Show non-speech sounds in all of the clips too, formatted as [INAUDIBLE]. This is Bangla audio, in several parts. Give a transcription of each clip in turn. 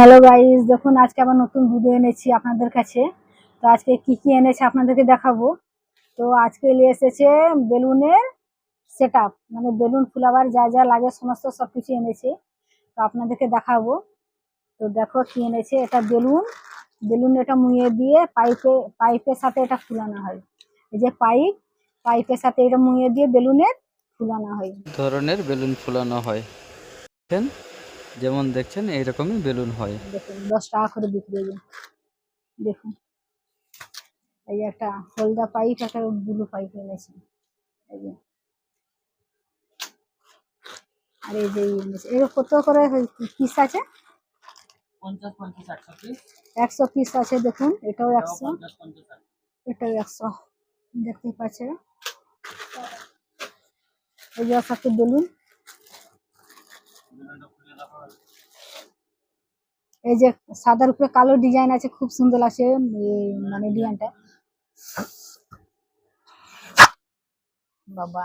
হ্যালো গাইস দেখুন, আজকে আবার নতুন ভিডিও এনেছি আপনাদের কাছে। তো আজকে কি কি এনেছে আপনাদেরকে দেখাবো? তো আজকে নিয়ে এসেছে বেলুনের সেট মানে বেলুন ফুলাবার যা যা লাগে, সমস্ত সব কিছু এনেছে। তো আপনাদেরকে দেখাবো। তো দেখো কি এনেছে, এটা বেলুন। বেলুন এটা মুয়ে দিয়ে পাইপে, পাইপের সাথে এটা ফুলানো হয়। এই যে পাইপ, পাইপের সাথে এটা মুয়ে দিয়ে বেলুনের ফুলানো হয়। ধরনের বেলুন ফুলানো হয়। যেমন দেখছেন এইরকমই বেলুন হয়। দেখুন দশ টাকা করে বিক্রি হবে দেখুন এই একটা হলদা পাইপ একটা ব্লু পাইপ এনেছে এই যে। আর এই যে এনেছে কত করে পিস আছে? একশো পিস। আছে দেখুন এটাও একশো। এটাও একশো। দেখতে পাচ্ছে এই যে সাথে বেলুন। এই যে সাদার উপরে কালো ডিজাইন আছে, খুব সুন্দর এই মানে ডিজাইনটা। বাবা।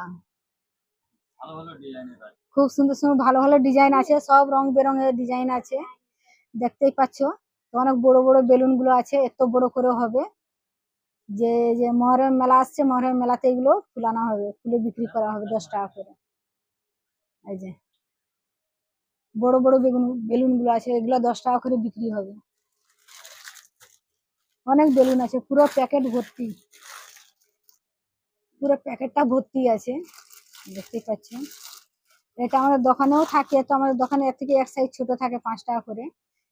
খুব সুন্দর সুন্দর ভালো ভালো ডিজাইন আছে, সব রং বেরঙের ডিজাইন আছে। দেখতেই পাচ্ছ, অনেক বড় বড় বেলুনগুলো আছে, এত বড় করে হবে। যে যে মহরম মেলা আসছে, মহরম মেলাতে এগুলো ফুলানো হবে, ফুলে বিক্রি করা হবে দশ টাকা করে। এই যে। বড় বড় বেগুন বেলুনগুলো আছে, এগুলো দশ টাকা করে বিক্রি হবে। অনেক বেলুন আছে, পুরো প্যাকেট ভর্তি। পুরো প্যাকেটটা ভর্তি আছে দেখতেই পাচ্ছেন। এটা আমাদের দোকানেও থাকে, তো আমাদের দোকানে এর থেকে এক সাইজ ছোট থাকে পাঁচ টাকা করে।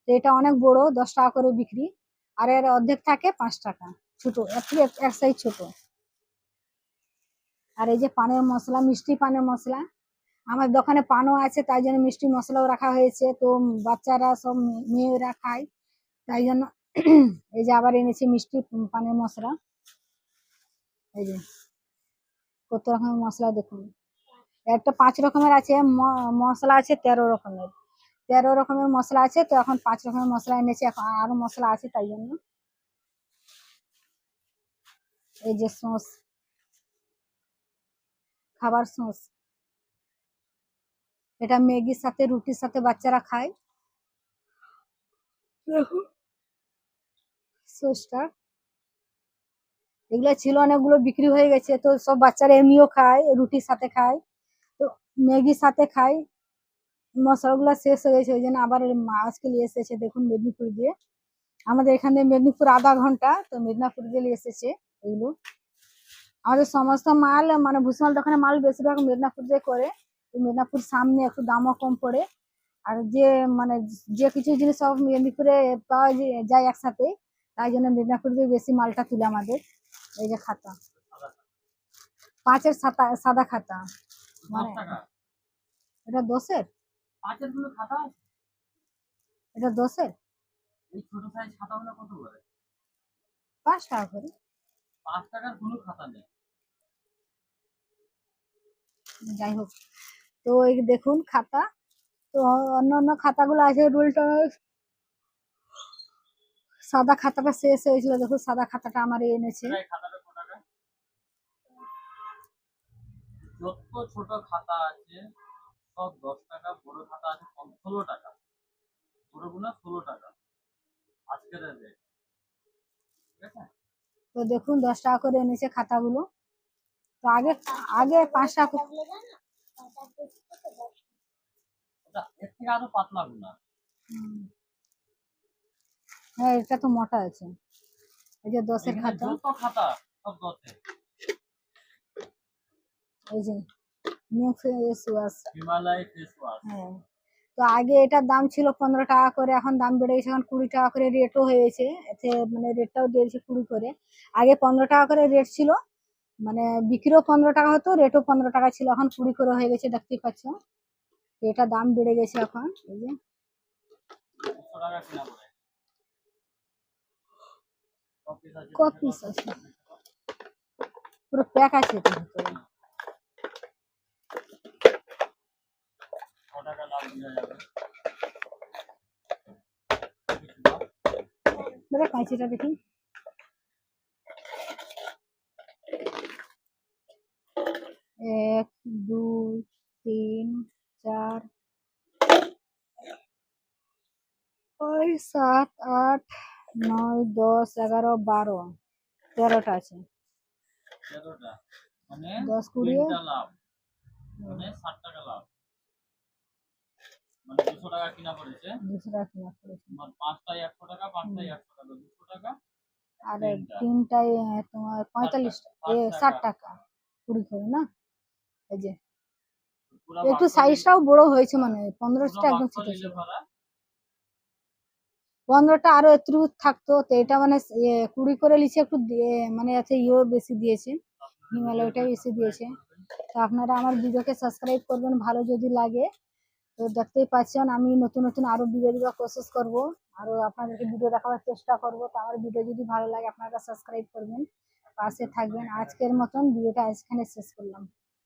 তো এটা অনেক বড়, দশ টাকা করে বিক্রি। আর এর অর্ধেক থাকে পাঁচ টাকা, ছোট এর থেকে এক সাইজ ছোট। আর এই যে পানের মশলা, মিষ্টি পানের মশলা আমার দোকানে পানও আছে, তাই জন্য মিষ্টি মশলাও রাখা হয়েছে। তো বাচ্চারা সব মেয়েরা খায়, তাই জন্য [CLEARS THROAT] এই যে আবার এনেছি মিষ্টি পানের মশলা। এই যে কত রকমের মশলা দেখুন। একটা পাঁচ রকমের আছে মশলা আছে তেরো রকমের। তেরো রকমের মশলা আছে, তো এখন পাঁচ রকমের মশলা এনেছি, এখন আরও মশলা আছে, তাই জন্য। এই যে সস, খাবার সস। এটা ম্যাগির সাথে রুটির সাথে বাচ্চারা খায়। দেখো। এগুলো ছিল অনেকগুলো বিক্রি হয়ে গেছে তো সব বাচ্চারা এমনিও খায় রুটির সাথে খায়। তো ম্যাগির সাথে খায়। মশলাগুলো শেষ হয়ে গেছে ওই জন্য আবার আজকে নিয়ে এসেছে দেখুন মেদিনীপুর দিয়ে। আমাদের এখানে মেদিনীপুর আধা ঘণ্টা তো মেদিনীপুর দিয়ে নিয়ে এসেছে এগুলো। আমাদের সমস্ত মাল মানে ভূষণাল দোকানে মাল বেশিরভাগ মেদিনীপুর দিয়ে করে। মেদিনীপুর সামনে একটু দামও কম পড়ে। আর যে মানে যে কিছু জিনিস সব মেদিনীপুরে পাওয়া যায়- যায় একসাথে তাই জন্য মেদিনীপুর দিয়ে বেশি মালটা তুলে আমাদের। এই যে খাতা। পাঁচের সাতা সাদা খাতা। মানে এটা দশের? পাঁচেরগুলো খাতা এটা দশের? এই ছোট সাইজ খাতাগুলো কত করে? পাঁচ টাকা করে। পাঁচ টাকার কোনো খাতা নেই। যাই হোক। তো এই দেখুন খাতা। তো অন্য অন্য খাতাগুলো আছে রুল সাদা খাতাটা শেষ হয়েছিল দেখুন সাদা খাতাটা আমার এনেছে। এই খাতাটা কত টাকা যত ছোট খাতা আছে সব দশ টাকা বড় খাতা আছে ষোলো টাকা। বড়গুলো ষোলো টাকা। আজকের রেট ঠিক আছে? তো দেখুন দশ টাকা করে এনেছে খাতাগুলো। তো আগে আগে পাঁচ টাকা এর থেকে আরও পাতলা গুনা হ্যাঁ এটা তো মোটা আছে। এই যে দশের এখানে খাতা। যত খাতা সব দশে। এই যে new face wash Himalaya face wash হ্যাঁ। তো আগে এটার দাম ছিল পনেরো টাকা করে এখন দাম বেড়ে গেছে এখন কুড়ি টাকা করে রেটও হয়েছে। এতে মানে রেটটাও দিয়েছে কুড়ি করে। আগে পনেরো টাকা করে রেট ছিল মানে বিক্রিও পনেরো টাকা হতো রেটও পনেরো টাকা ছিল, এখন কুড়ি করে হয়ে গেছে, দেখতেই পাচ্ছ। এটা দাম বেড়ে গেছে এখন, এই যে। কপিস আছে। পুরো প্যাক আছে দেখি। এক দুই তিন চার ওই সাত আট নয় দশ এগারো বারো। তেরোটা আছে। মানে দশ কুড়ি? মানে মানে দুশো টাকা কিনা পড়েছে। দুশো টাকা কিনা পড়েছে। তোমার পাঁচটায় একশো টাকা পাঁচটায় একশো টাকা দুশো টাকা আর তিনটায় তোমার পঁয়তাল্লিশ ষাট টাকা। কুড়ি করে না? এই যে। একটু সাইজটাও বড় হয়েছে মানে পনেরোটা একদম ছোট ছিল। পনেরোটা আরও একটু থাকতো তো এটা মানে কুড়ি করে লিচে একটু মানে আছে ইয়েও বেশি দিয়েছে। হিমালয়টাই বেশি দিয়েছে। তো আপনারা আমার ভিডিওকে সাবস্ক্রাইব করবেন ভালো যদি লাগে। তো দেখতেই পাচ্ছেন আমি নতুন নতুন আরও ভিডিও দেওয়ার কোশিশ করব। আরও আপনাদেরকে ভিডিও দেখাবার চেষ্টা করব। তো আমার ভিডিও যদি ভালো লাগে আপনারা সাবস্ক্রাইব করবেন পাশে থাকবেন। আজকের মতন ভিডিওটা এখানে শেষ করলাম।